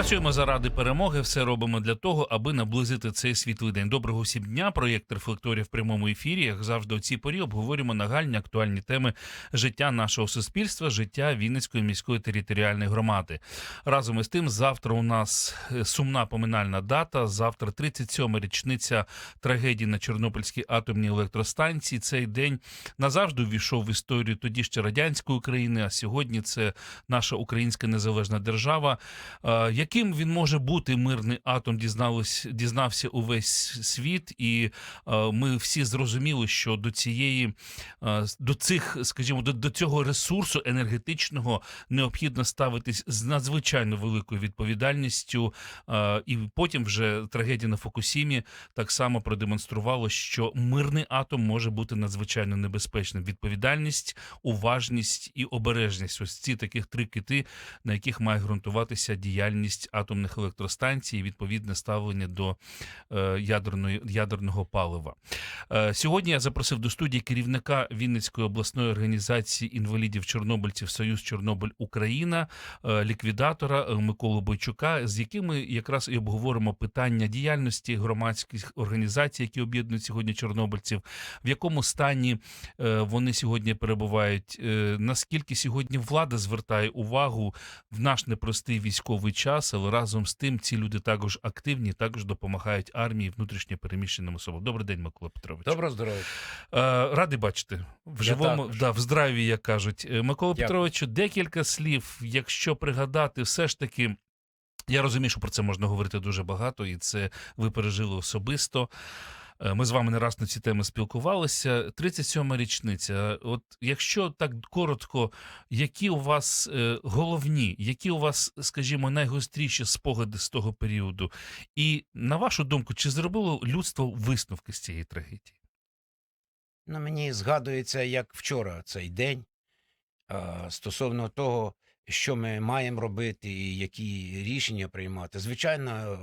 Працюємо заради перемоги. Все робимо для того, аби наблизити цей світлий день. Доброго всім дня. Проєкт рефлекторія в прямому ефірі. Як завжди, у цій порі обговорюємо нагальні актуальні теми життя нашого суспільства, життя Вінницької міської територіальної громади. Разом із тим, завтра у нас е, сумна поминальна дата. Завтра 37-ма річниця трагедії на Чорнобильській атомній електростанції. Цей день назавжди увійшов в історію тоді ще радянської України. А сьогодні це наша українська незалежна держава. Яким він може бути мирний атом, дізнались, дізнався увесь світ, і е, ми всі зрозуміли, що до цієї е, до цих, скажімо, до, до цього ресурсу енергетичного необхідно ставитись з надзвичайно великою відповідальністю. Е, і потім вже трагедія на Фукусімі так само продемонструвала, що мирний атом може бути надзвичайно небезпечним. Відповідальність, уважність і обережність ось ці таких три кити, на яких має ґрунтуватися діяльність атомних електростанцій, відповідне ставлення до е, ядерної ядерного палива. Е, сьогодні я запросив до студії керівника Вінницької обласної організації інвалідів Чорнобильців Союз Чорнобиль Україна, е, ліквідатора Миколу Бойчука, з якими якраз і обговоримо питання діяльності громадських організацій, які об'єднують сьогодні чорнобильців, в якому стані вони сьогодні перебувають, наскільки сьогодні влада звертає увагу в наш непростий військовий час, але разом з тим ці люди також активні, також допомагають армії внутрішньо переміщеним особам. Добрий день, Микола Петрович. Доброго здоров'я. Е, Радий бачити в живому, да, в здраві, як кажуть. Е, Микола Дякую. Петровичу, декілька слів, якщо пригадати, все ж таки. Я розумію, що про це можна говорити дуже багато, і це ви пережили особисто. Е, Ми з вами не раз на ці теми спілкувалися. 37-ма річниця. От якщо так коротко, які у вас е, головні, які у вас, скажімо, найгостріші спогади з того періоду? І на вашу думку, чи зробило людство висновки з цієї трагедії? Ну, мені згадується, як вчора цей день стосовно того, що ми маємо робити і які рішення приймати. Звичайно,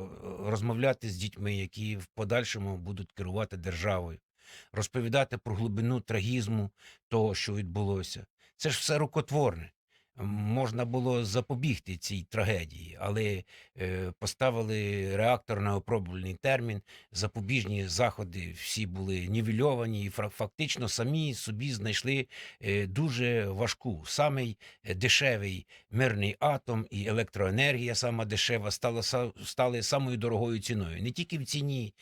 розмовляти з дітьми, які в подальшому будуть керувати державою, розповідати про глибину трагізму того, що відбулося. Це ж все рукотворне. Можна було запобігти цій трагедії, але е, поставили реактор на опробувальний термін. Запобіжні заходи всі були нівельовані, і фактично самі собі знайшли е, дуже важку. Самий е, дешевий мирний атом і електроенергія, сама дешева, стала стали самою дорогою ціною. Не тільки в ціні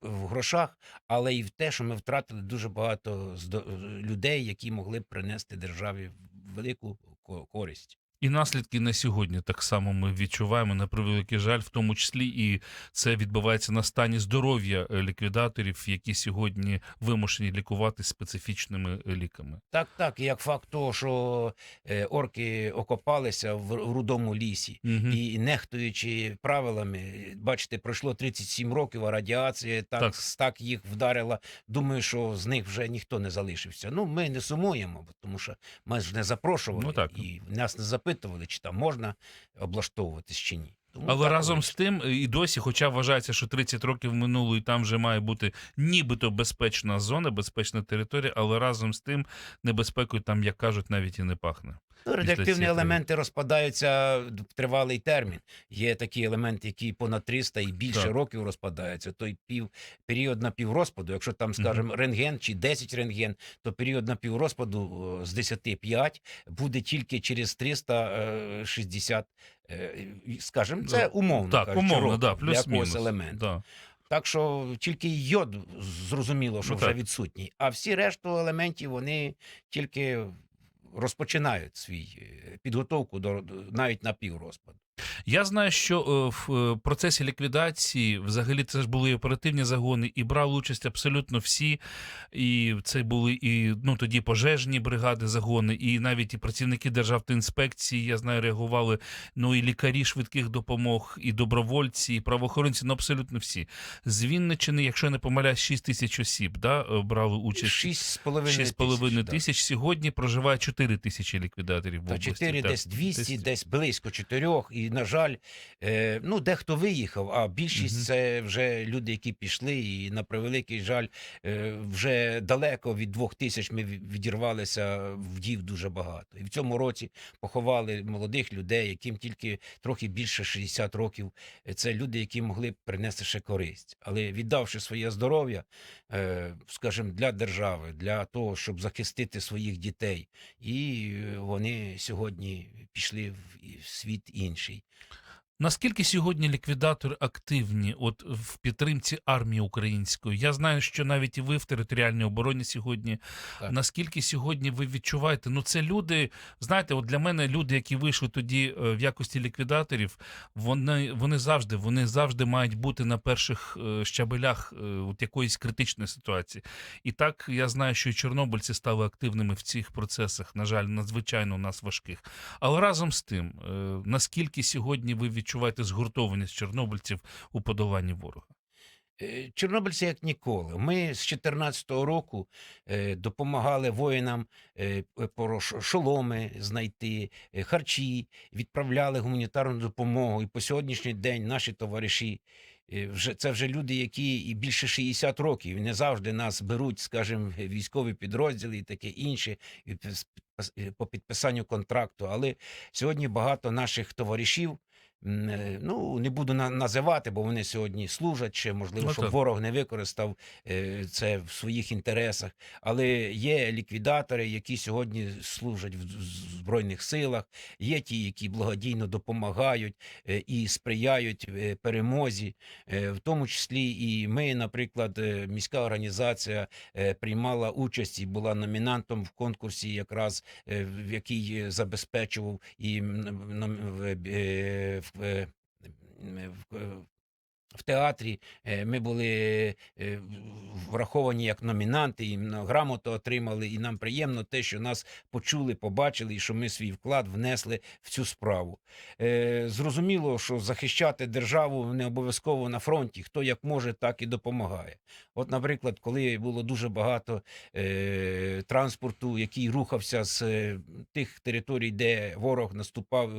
в грошах, але й в те, що ми втратили дуже багато людей, які могли принести державі велику користь. І наслідки на сьогодні так само ми відчуваємо на превеликий жаль, в тому числі і це відбувається на стані здоров'я е, ліквідаторів, які сьогодні вимушені лікувати специфічними е, ліками. Так, так, як факт того, що е, орки окопалися в, в рудому лісі. Угу. І нехтуючи правилами, бачите, пройшло 37 років, а радіація так, Так. так. їх вдарила. Думаю, що з них вже ніхто не залишився. Ну, ми не сумуємо, тому що ми ж не запрошували Ну, так. і нас не запитували, чи там можна облаштовуватись чи ні. Тому Але так разом вийшло. з тим е, і досі, хоча вважається, що 30 років минуло, і там вже має бути нібито безпечна зона, безпечна територія, але разом з тим небезпекою там, як кажуть, навіть і не пахне. Ну, радіоактивні елементи розпадаються в тривалий термін. Є такі елементи, які понад 300 і більше Так. років розпадаються. Той пів період напіврозпаду, якщо там, скажімо, рентген чи 10 рентген, то період напіврозпаду о, з 10 5 буде тільки через 360, е, скажімо, це умовно так, кажучи, умовно, років да, для якогось елементу. Да. Так що тільки йод зрозуміло, що Ну, вже так. відсутній, а всі решту елементів вони тільки розпочинають свій е, підготовку до навіть на піврозпаду. Я знаю, що е, в е, процесі ліквідації взагалі це ж були оперативні загони, і брали участь абсолютно всі. І це були і ну тоді пожежні бригади, загони, і навіть і працівники Державтоінспекції, я знаю, реагували. Ну і лікарі швидких допомог, і добровольці, і правоохоронці, ну абсолютно всі. З Вінничини, якщо я не помиляюсь, 6 тисяч осіб да, е, брали участь. Шість з половиною 6,5 тисяч. тисяч. Сьогодні проживає 4 тисячі ліквідаторів в області. 4, так. десь 200, Десь- десь близько 4, і І, на жаль, е, ну, дехто виїхав, а більшість Мгм. це вже люди, які пішли, і на превеликий жаль, е, вже далеко від двох тисяч ми ві- відірвалися вдів дуже багато. І в цьому році поховали молодих людей, яким тільки трохи більше 60 років. Е, Це люди, які могли б принести ще користь. Але віддавши своє здоров'я, е, скажімо, для держави, для того, щоб захистити своїх дітей, і е, вони сьогодні пішли в світ інший. City. Наскільки сьогодні ліквідатори активні от в підтримці армії української? Я знаю, що навіть і ви в територіальній обороні сьогодні. Так. Наскільки сьогодні ви відчуваєте? Ну, це люди, знаєте, от для мене люди, які вийшли тоді е, в якості ліквідаторів, вони, вони завжди, вони завжди мають бути на перших е, щабелях е, от якоїсь критичної ситуації. І так я знаю, що і чорнобильці стали активними в цих процесах. На жаль, надзвичайно у нас важких. Але разом з тим, наскільки сьогодні ви відчуваєте згуртованість чорнобильців у подоланні ворога? Е, Чорнобильці як ніколи. Ми з 2014 року е, допомагали воїнам е, шоломи знайти, харчі, відправляли гуманітарну допомогу. І по сьогоднішній день наші товариші. Вже це вже люди, які і більше 60 років. Не завжди нас беруть, скажімо, військові підрозділи і таке інше по підписанню контракту. Але сьогодні багато наших товаришів. Е, Ну, не буду називати, бо вони сьогодні служать, чи можливо, Ну, щоб ворог не використав е, це в своїх інтересах. Але є ліквідатори, які сьогодні служать в збройних силах. Є ті, які благодійно допомагають е, і сприяють перемозі, в тому числі і ми, наприклад, міська організація приймала участь і була номінантом в конкурсі, якраз в який забезпечував і в, в, е, в, театрі е, ми були е, враховані як номінанти, і грамоту отримали, і нам приємно те, що нас почули, побачили, і що ми свій вклад внесли в цю справу. Е, Зрозуміло, що захищати державу не обов'язково на фронті. Хто як може, так і допомагає. От, наприклад, коли було дуже багато транспорту, який рухався з тих територій, де ворог наступав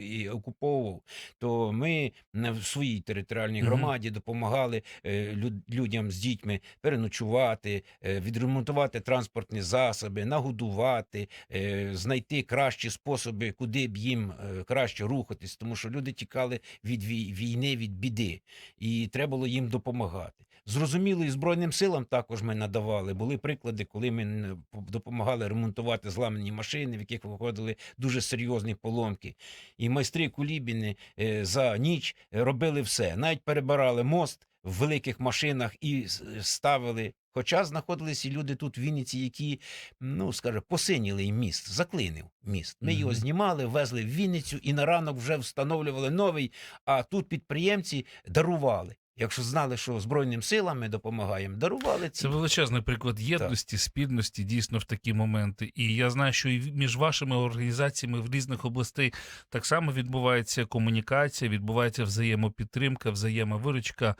і окуповував, то ми в своїй територіальній Мгм. Громаді допомагали е, людям з дітьми переночувати, е, відремонтувати транспортні засоби, нагодувати, е, знайти кращі способи, куди б їм краще рухатись, тому що люди тікали від вій- війни, від біди, і треба було їм допомагати. Зрозуміло, і Збройним силам також ми надавали. Були приклади, коли ми допомагали ремонтувати зламані машини, в яких виходили дуже серйозні поломки. І майстри Кулібіни е, за ніч е, робили все. Навіть перебирали мост в великих машинах і ставили. Хоча знаходились і люди тут в Вінниці, які, ну скаже, посиніли і міст, заклинив міст. Ми його знімали, везли в Вінницю і на ранок вже встановлювали новий. А тут підприємці дарували. Якщо знали, що Збройним силам ми допомагаємо, дарували ці. Це величезний приклад єдності, спільності дійсно в такі моменти. І я знаю, що і між вашими організаціями в різних областей так само відбувається комунікація, відбувається взаємопідтримка, взаємовиручка.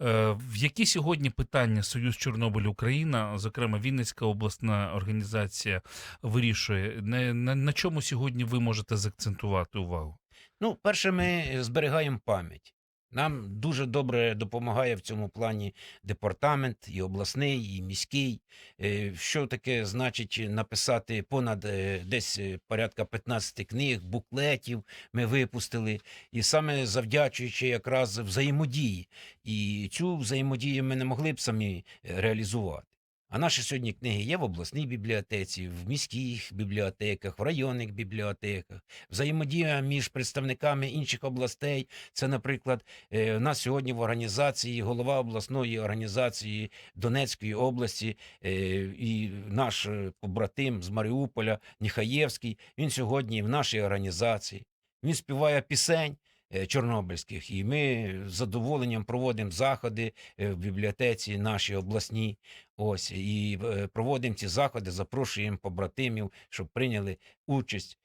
Е, В які сьогодні питання Союз Чорнобиль Україна, зокрема Вінницька обласна організація, вирішує? На, на, на чому сьогодні ви можете заакцентувати увагу? Ну, перше, ми зберігаємо пам'ять. Нам дуже добре допомагає в цьому плані департамент, і обласний, і міський. Е, Що таке значить написати понад е, десь е, порядка 15 книг, буклетів ми випустили. І саме завдячуючи якраз взаємодії. І цю взаємодію ми не могли б самі реалізувати. А наші сьогодні книги є в обласній бібліотеці, в міських бібліотеках, в районних бібліотеках, взаємодія між представниками інших областей. Це, наприклад, е, у нас сьогодні в організації голова обласної організації Донецької області і наш е, побратим з Маріуполя Ніхаєвський. Він сьогодні в нашій організації. Він співає пісень. Е, Чорнобильських, і ми з задоволенням проводимо заходи е, в бібліотеці нашій обласній. Ось і е, проводимо ці заходи, запрошуємо побратимів, щоб прийняли участь.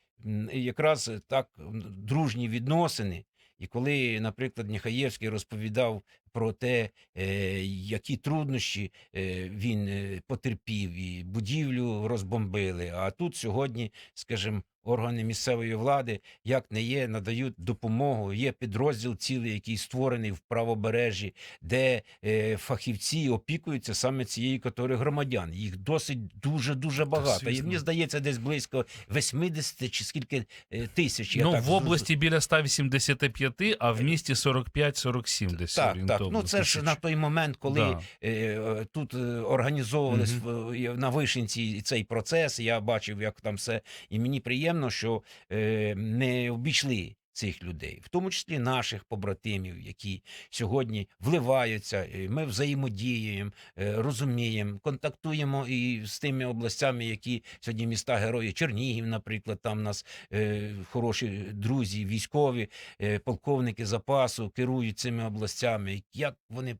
Якраз так дружні відносини. І коли, наприклад, Ніхаєвський розповідав про те, які труднощі він потерпів, і будівлю розбомбили. А тут сьогодні, скажімо, органи місцевої влади, як не є, надають допомогу. Є підрозділ цілий, який створений в правобережжі, де е, фахівці опікуються саме цією категорією громадян. Їх досить дуже дуже багато. І мені здається, десь близько 80 чи скільки е, тисяч. я ну, так в області біля 185, а в місті 45-47 десь Так, так. Ну це ж на той момент, коли Да. е, е, тут е, організовувались в- на вишенці цей процес. Я бачив, як там все. І мені приємно, що е, не обійшли цих людей, в тому числі наших побратимів, які сьогодні вливаються. е, Ми взаємодіємо, е, розуміємо, контактуємо і з тими областями, які сьогодні міста герої. Чернігів, наприклад, там нас е, хороші друзі, військові, е, полковники запасу керують цими областями. Як вони.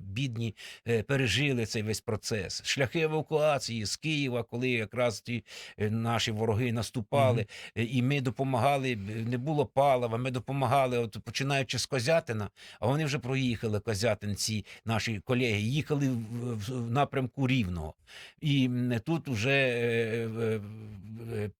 Бідні е, пережили цей весь процес. Шляхи евакуації з Києва, коли якраз ті е, наші вороги наступали, е, і ми допомагали. Не було палива. Ми допомагали, от починаючи з Козятина, а вони вже проїхали Козятин, ці наші колеги, їхали в, напрямку Рівного. І тут вже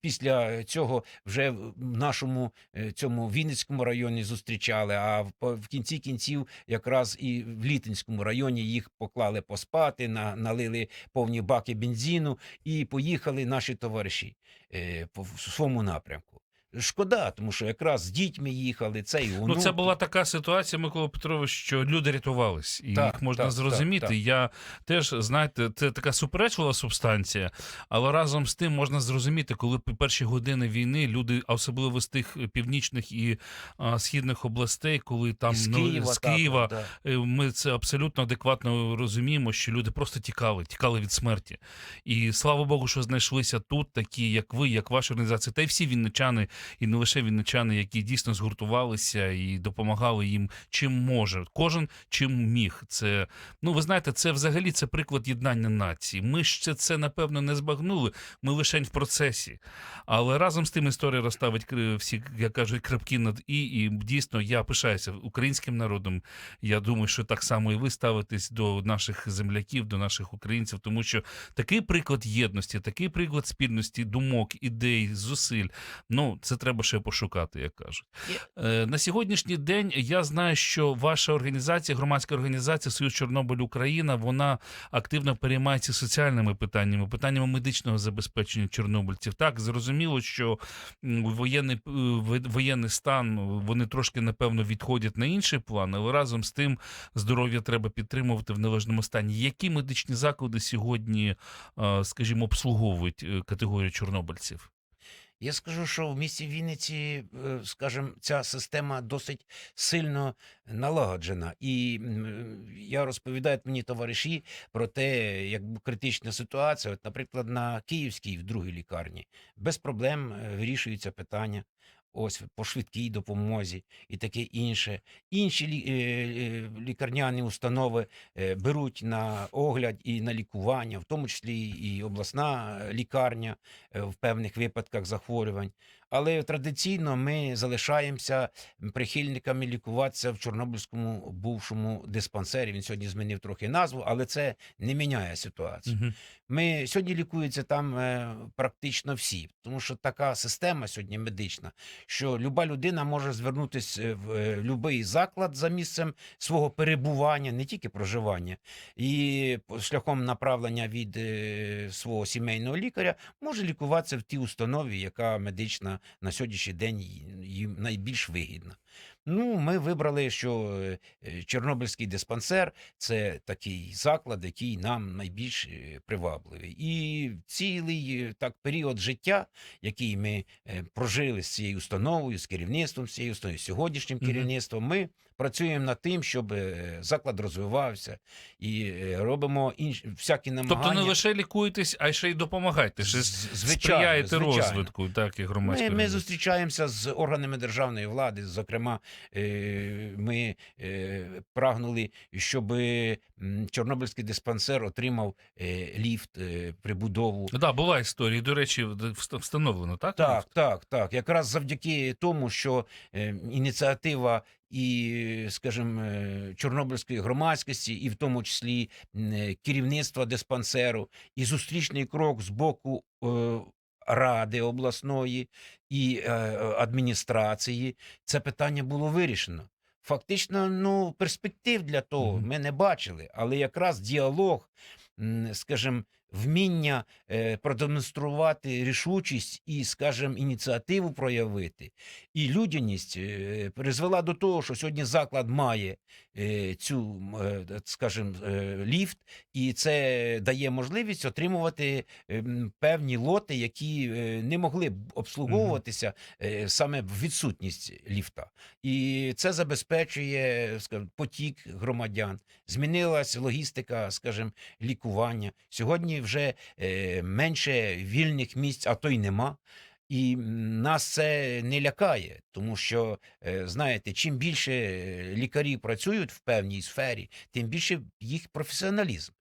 після цього вже в нашому цьому Вінницькому районі зустрічали. А в кінці кінців якраз і в Літинському районі їх поклали поспати, на, налили повні баки бензину і поїхали наші товариші е, в своєму напрямку. Шкода, тому що якраз з дітьми їхали, це і Ну, це була така ситуація, Микола Петрович, що люди рятувались, і Так, їх можна так, зрозуміти. так, так. Я теж знаєте, це така суперечлива субстанція, але разом з тим можна зрозуміти, коли перші години війни люди, а особливо з тих північних і а, східних областей, коли там з ну, Києва, з Києва да. Е, Ми це абсолютно адекватно розуміємо, що люди просто тікали, тікали від смерті. І слава Богу, що знайшлися тут такі, як ви, як ваша організація, та й всі вінничани, і не лише вінничани, які дійсно згуртувалися і допомагали їм чим може. Кожен чим міг. Це ну ви знаєте, це взагалі це приклад єднання нації. Ми ще це напевно не збагнули. Ми лише в процесі. Але разом з тим історія розставить всі, як кажуть, крапки над і. І дійсно я пишаюся українським народом. Я думаю, що так само і ви ставитесь до наших земляків, до наших українців, тому що такий приклад єдності, такий приклад спільності, думок, ідей, зусиль. Ну це треба ще пошукати, як кажуть. Е, на сьогоднішній день я знаю, що ваша організація, громадська організація Союз Чорнобиль Україна, вона активно переймається соціальними питаннями, питаннями медичного забезпечення чорнобильців. Так зрозуміло, що воєнний е, воєнний стан вони трошки напевно відходять на інший план, але разом з тим здоров'я треба підтримувати в належному стані. Які медичні заклади сьогодні, е, скажімо, обслуговують категорію чорнобильців? Я скажу, що в місті Вінниці, е, скажімо, ця система досить сильно налагоджена. І я розповідаю мені товариші про те, як критична ситуація. От, наприклад, на Київській в другій лікарні без проблем вирішується вирішуються питання. Ось по швидкій допомозі і таке інше. Інші е, е, лікарняні установи е, беруть на огляд і на лікування, в тому числі і обласна лікарня в певних випадках захворювань. Але традиційно ми залишаємося прихильниками лікуватися в Чорнобильському бувшому диспансері. Він сьогодні змінив трохи назву, але це не міняє ситуацію. Мгм. Ми сьогодні лікуються там е, практично всі, тому що така система сьогодні медична, що люба людина може звернутися в е, будь-який заклад за місцем свого перебування, не тільки проживання, і шляхом направлення від е, свого сімейного лікаря може лікуватися в тій установі, яка медична на сьогоднішній день їм найбільш вигідна. Ну, ми вибрали, що е, Чорнобильський диспансер це такий заклад, який нам найбільш е, привабливий. І цілий е, так період життя, який ми прожили з цією установою, з керівництвом цієї установою, з сьогоднішнім керівництвом, ми працюємо над тим, щоб е, заклад розвивався і е, робимо інші всякі намагання. Тобто не лише лікуєтесь, а ще й допомагаєте. Ще З- сприяєте звичайно. розвитку, так і Ми, громадської ми організації. зустрічаємося з органами державної влади. Зокрема, е, ми прагнули, щоб Чорнобильський диспансер отримав ліфт, прибудову. Да, була історія. До речі, встановлено, так? Так, так, так. Якраз завдяки тому, що ініціатива і, скажімо, е, чорнобильської громадськості, і в тому числі е, керівництва диспансеру, і зустрічний крок з боку. е, ради обласної і е, адміністрації це питання було вирішено. Фактично, ну, перспектив для того ми не бачили, але якраз діалог, скажімо, вміння е, продемонструвати рішучість і, скажімо, ініціативу проявити, і людяність е, призвела до того, що сьогодні заклад має е, цю, скажімо, ліфт, і це дає можливість отримувати певні лоти, які не могли б обслуговуватися саме в відсутність ліфта. І це забезпечує скажімо, потік громадян. Змінилась логістика, скажімо, лікування. Сьогодні вже е, менше вільних місць, а то й нема. І нас це не лякає, тому що е, знаєте, чим більше е, лікарі працюють в певній сфері, тим більше їх професіоналізм.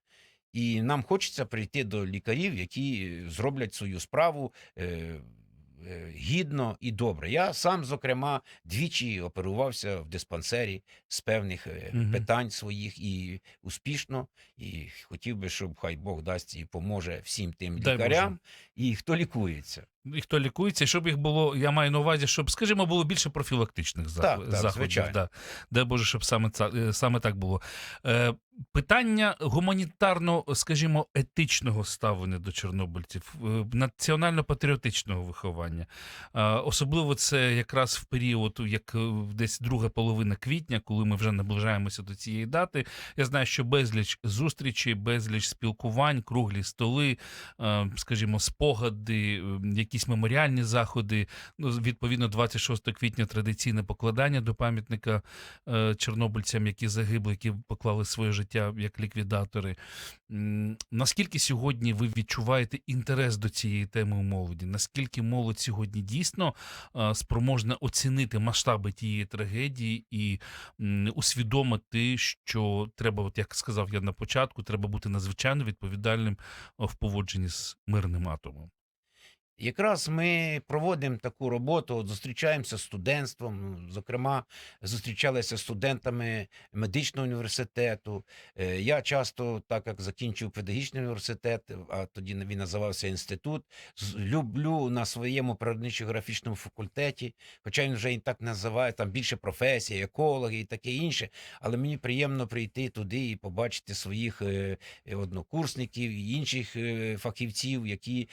І нам хочеться прийти до лікарів, які зроблять свою справу гідно і добре. Я сам, зокрема, двічі оперувався в диспансері з певних угу. Питань своїх і успішно. І хотів би, щоб хай Бог дасть і поможе всім тим Дай лікарям, і хто лікується. І хто лікується, щоб їх було, я маю на увазі, щоб, скажімо, було більше профілактичних. Так, так, заходів. звичайно. Да. Дай Боже, щоб саме, е, саме так було. Е, питання гуманітарно, скажімо, етичного ставлення до чорнобильців, е, національно-патріотичного виховання. Е, особливо це якраз в період, як десь друга половина квітня, коли ми вже наближаємося до цієї дати. Я знаю, що безліч зустрічей, безліч спілкувань, круглі столи, е, скажімо, спогади, е, якісь меморіальні заходи. Ну, відповідно, 26 квітня традиційне покладання до пам'ятника е, чорнобильцям, які загибли, які поклали своє життя як ліквідатори. Наскільки сьогодні ви відчуваєте інтерес до цієї теми у молоді? Наскільки молодь сьогодні дійсно е, спроможна оцінити масштаби тієї трагедії і усвідомити, що треба, от як сказав я на початку, треба бути надзвичайно відповідальним е, в поводженні з мирним атомом. Якраз ми проводимо таку роботу, от зустрічаємося з студентством. Зокрема, зустрічалися з студентами медичного університету. Е, Я часто, так як закінчив педагогічний університет, а тоді він називався інститут, люблю на своєму природничо-графічному факультеті, хоча він вже і так називає, там більше професій, екологи і таке інше. Але мені приємно прийти туди і побачити своїх е, однокурсників і інших е, фахівців, які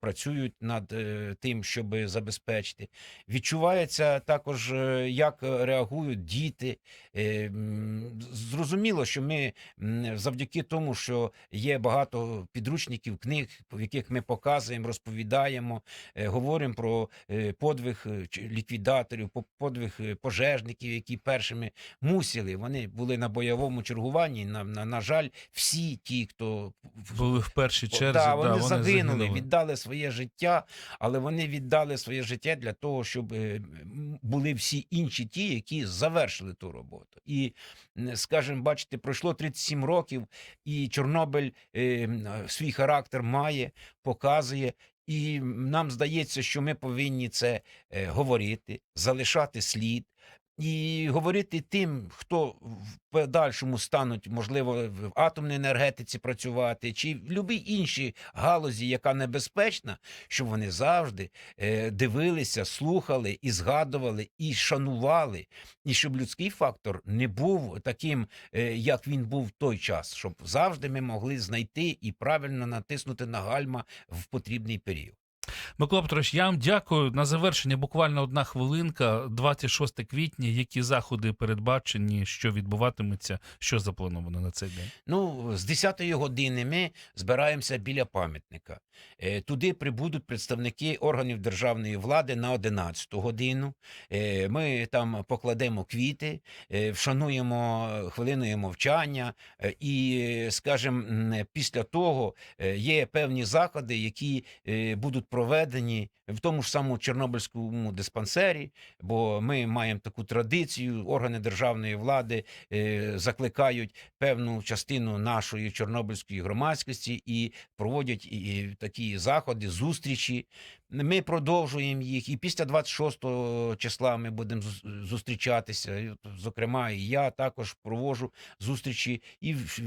працюють над е, тим, щоб забезпечити. Відчувається також, е, як реагують діти. Е, Зрозуміло, що ми завдяки тому, що є багато підручників, книг, в яких ми показуємо, розповідаємо, е, говоримо про е, подвиг е, ліквідаторів, по- подвиг е, пожежників, які першими мусили. Вони були на бойовому чергуванні. На, на, на жаль, всі ті, хто Були в першій черзі, да, вони, да, загинули, віддали своє життя, але вони віддали своє життя для того, щоб е, були всі інші ті, які завершили ту роботу. І, скажімо, бачите, пройшло 37 років, і Чорнобиль е, свій характер має, показує. І нам здається, що ми повинні це е, говорити, залишати слід. І говорити тим, хто в подальшому стануть, можливо, в атомній енергетиці працювати, чи в будь-якій іншій галузі, яка небезпечна, щоб вони завжди е, дивилися, слухали і згадували, і шанували, і щоб людський фактор не був таким, е, як він був в той час, щоб завжди ми могли знайти і правильно натиснути на гальма в потрібний період. Микола Петрович, я вам дякую. На завершення буквально одна хвилинка. 26 квітня. Які заходи передбачені, що відбуватиметься, що заплановано на цей день? Ну, з 10-ї години ми збираємося біля пам'ятника. Е, Туди прибудуть представники органів державної влади на 11-ту годину. Е, Ми там покладемо квіти, е, вшануємо хвилиною мовчання. І, скажімо, після того є певні заходи, які будуть проведені в тому ж самому Чорнобильському диспансері, бо ми маємо таку традицію, органи державної влади е, закликають певну частину нашої чорнобильської громадськості і проводять і такі заходи, зустрічі. Ми продовжуємо їх, і після 26 числа ми будемо зустрічатися. Зокрема, і я також проводжу зустрічі і в,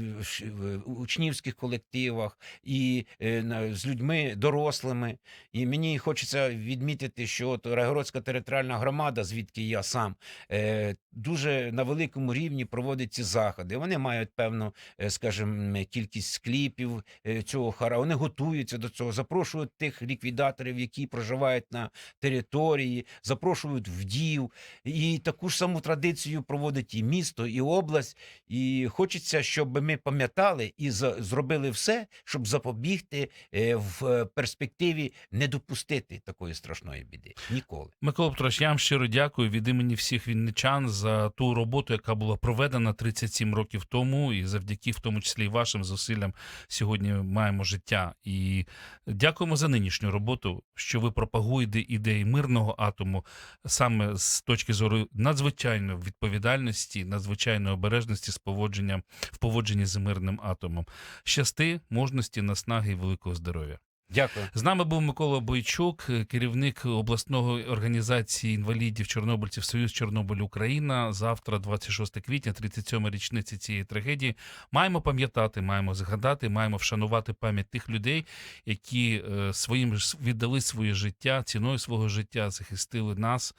учнівських колективах, і е, з людьми дорослими. І мені хочеться відмітити, що от Райгородська територіальна громада, звідки я сам, е, дуже на великому рівні проводить ці заходи. Вони мають певну, е, скажімо, кількість скліпів цього хара. Вони готуються до цього, запрошують тих ліквідаторів, які проживають на території, запрошують вдів. І таку ж саму традицію проводить і місто, і область. І хочеться, щоб ми пам'ятали і зробили все, щоб запобігти е, в перспективі не допустити такої страшної біди. Ніколи. Микола Петрович, я вам щиро дякую від імені всіх вінничан за ту роботу, яка була проведена 37 років тому, і завдяки в тому числі і вашим зусиллям сьогодні маємо життя. І дякуємо за нинішню роботу, що ви пропагуєте ідеї мирного атому саме з точки зору надзвичайної відповідальності, надзвичайної обережності з поводженням в поводженні з мирним атомом. Щасти, мужності, наснаги і великого здоров'я. Дякую. З нами був Микола Бойчук, е, керівник обласної організації інвалідів Чорнобильців Союз Чорнобиль Україна. Завтра, 26 квітня, 37 річниця цієї трагедії. Маємо пам'ятати, маємо згадати, маємо вшанувати пам'ять тих людей, які е, своїм віддали своє життя, ціною свого життя захистили нас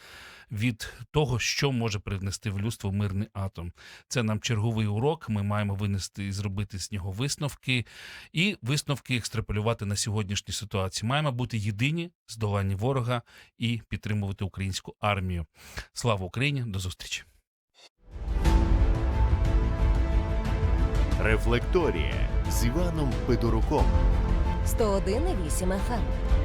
від того, що може привнести в людство мирний атом. Це нам черговий урок. Ми маємо винести і зробити з нього висновки і висновки екстраполювати на сьогоднішню ситуацію. Маємо бути єдині, здолані ворога і підтримувати українську армію. Слава Україні! До зустрічі! Рефлекторія з Іваном Федоруком. 101,8 FM.